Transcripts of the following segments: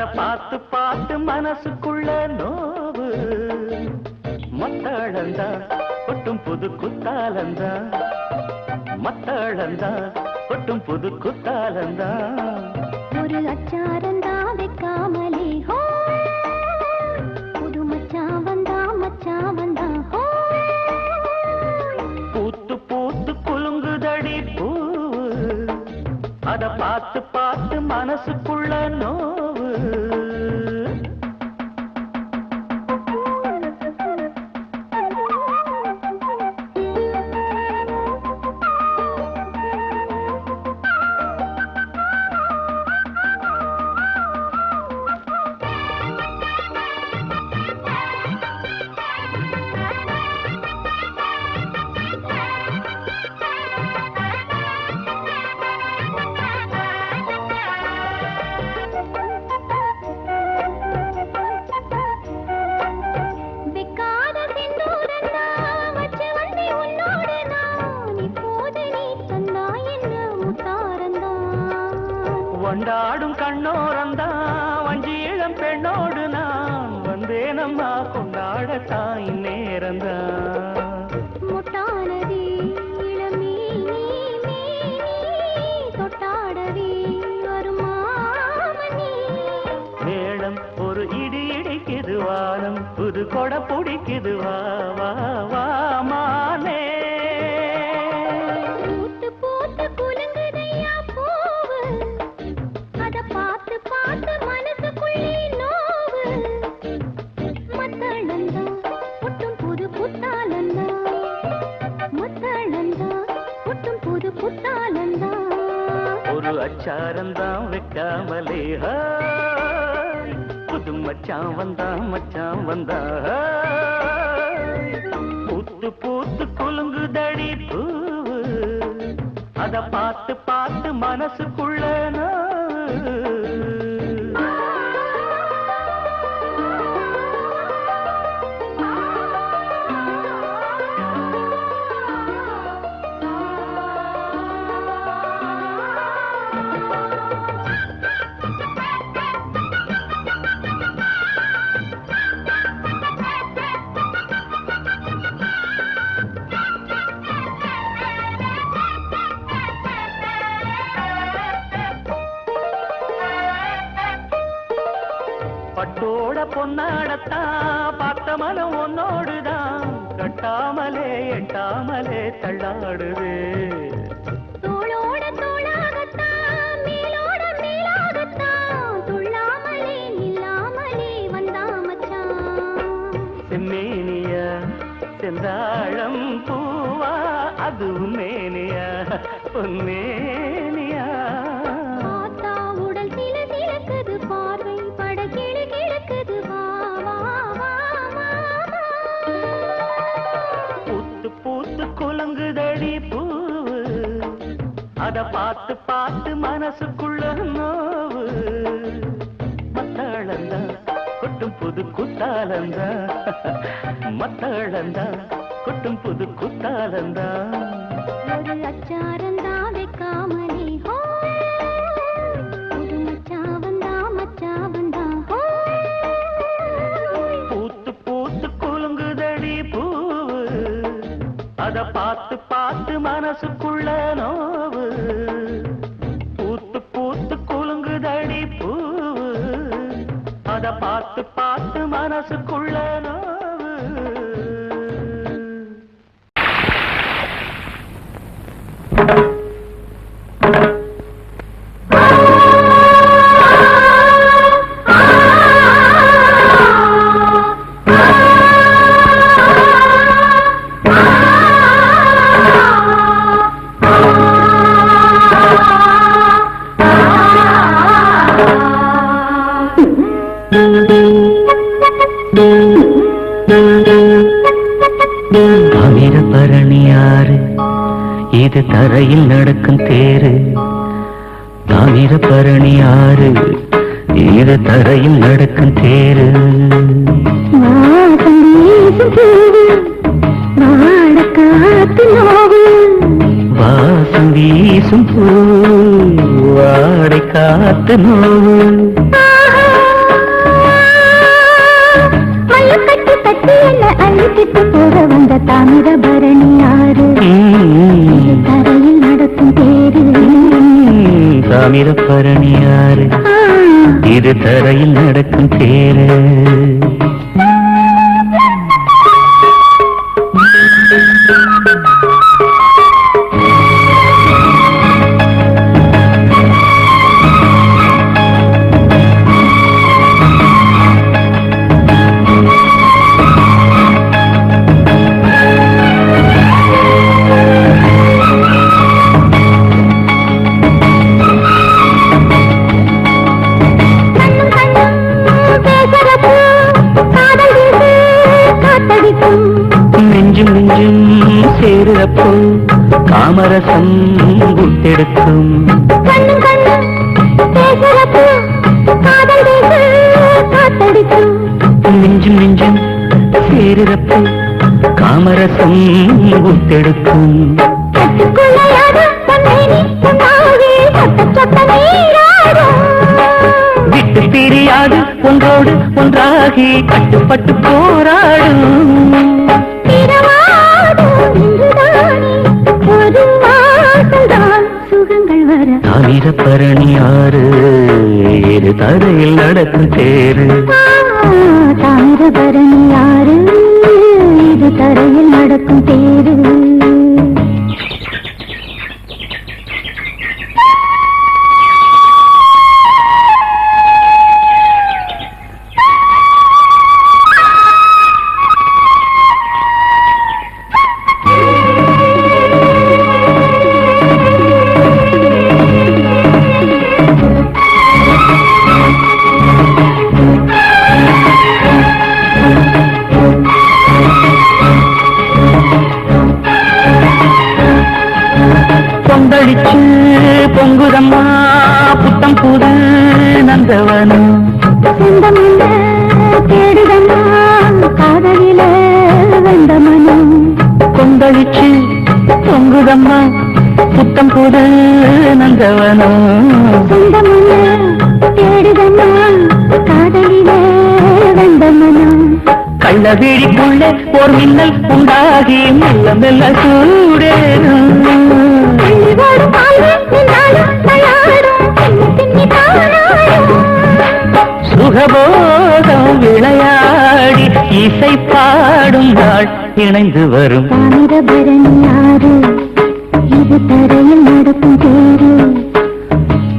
அத பார்த்து பார்த்து மனசுக்குள்ள நோவு. மத்தளந்தா ஒட்டும் புது குத்தாலந்தா மத்தளந்தா ஒட்டும் புது குத்தாலந்தா ஒரு அச்சாரந்தா வண்டாடும் கண்ணோரந்தா வஞ்சி இளம் பெண்ணோடு நான் வந்தேனம்மா. கொண்டாட அச்சாரந்தான் வைக்காமலே புது மச்சான் வந்தா மச்சான் வந்தா பூத்து பூத்து குலுங்குதடி பூ அத பார்த்து பார்த்து மனசுக்குள்ள பட்டோட பொன்னாடத்தான் பார்த்த மனம் உன்னோடுதான். கட்டாமலே எட்டாமலே தள்ளாடுது. செந்தாழம் பூவா அது உன்னேனியா. பொன்னேனியா பார்த்து பார்த்து மனசுக்குள்ள நோவு. மத்தாளந்தா கொட்டும் புது குத்தாலந்தா மத்தாளந்தா கொட்டும் புது குத்தாலந்தா ஒரு அச்சாரந்தா வைக்காமலே பூத்து பூத்து குலுங்குதடி பூவு. அத பார்த்து பார்த்து மனசுக்குள்ள பார்த்து பார்த்து மனசுக்குள்ள நாவு. பரணியாறு இது தரையில் நடக்கும் தேரு. தவிர பரணியாறு இது தரையில் நடக்கும் தேரு. வாசம் வீசும் பூ வாடை காத்து நோவு. தாமிரபரணி ஆறு இது தரையில் நடக்கும் தேரு Thank you. காத்தடிக்கும் நெஞ்சும் நெஞ்சும் சேருறப்போ காமரசம் காத்தடிக்கும். நெஞ்சும் நெஞ்சும் சேருறப்போ காமரசம் தன்னை நீ சொட்ட நீராடும் விட்டு பிரியாது ஒன்றோடு ஒன்றாகி கட்டுப்பட்டு போராடும். தாமிரபரணி ஆறு இது தரையில் நடக்கும் தேரு. தாமிரபரணி யாரு இது தரையில் நடக்கும் தேரு. பொங்குதம்மா புத்தம் புது நந்தவனம் காதலில வந்த மனம் கொந்தளிச்சு பொங்குதம்மா புத்தம் புது நந்தவனம் கள்ளவிழிக்குள்ளே ஓர் மின்னல் உண்டாகி மெல்ல மெல்ல சூடேறும். இணைந்து வரும். தாமிரபரணி யாரு? இது தரையில் நடக்கும் தேரு.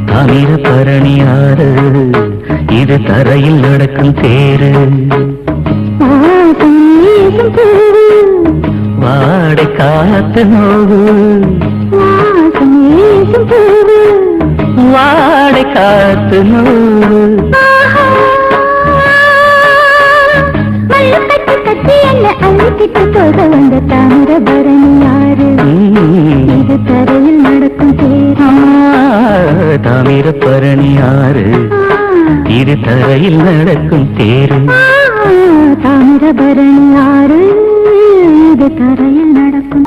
தாமிரபரணி ஆறு இது தரையில் நடக்கும் தேரு. வாடை காத்து நோவு. வாடை காத்து நோவு. அழுத்திட்டு போக வந்த தாமிரபரணி யாரு. இது தரையில் நடக்கும் தேரு. தாமிரபரணி ஆறு இது தரையில் நடக்கும் தேரு. தாமிரபரணி யாரு? இது தரையில் நடக்கும்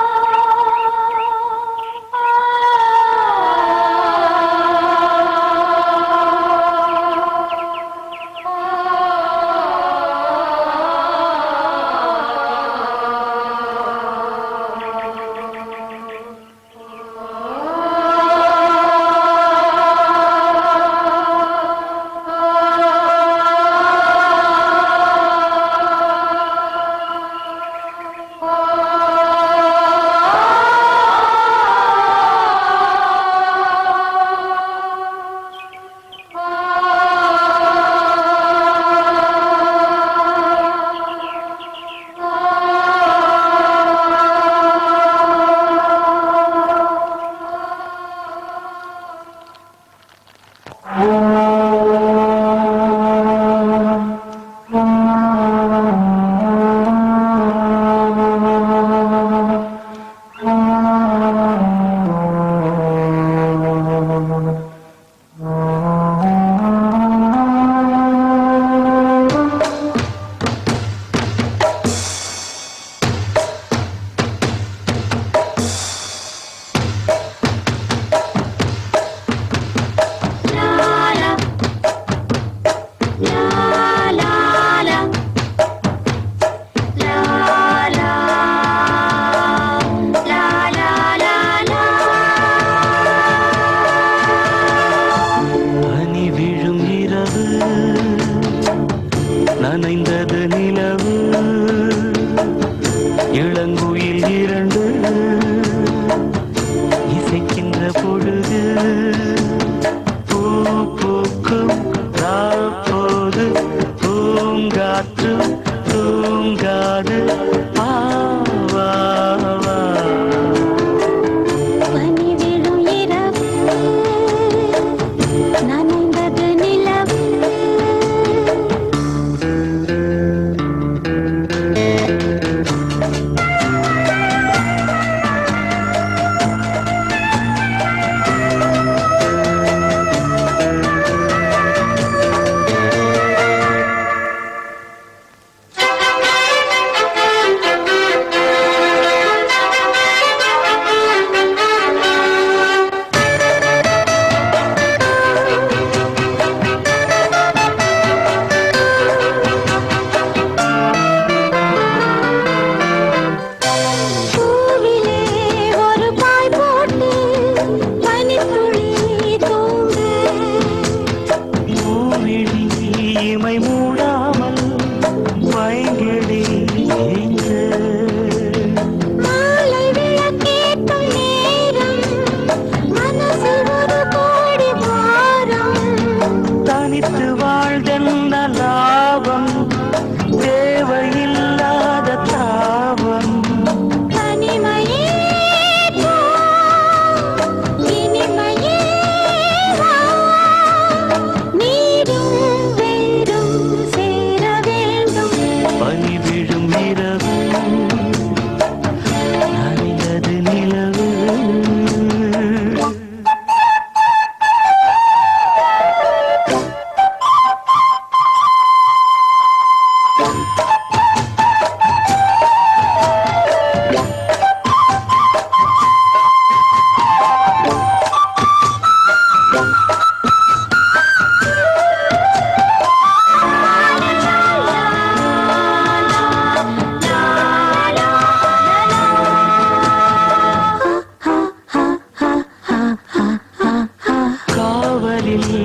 Hallelujah.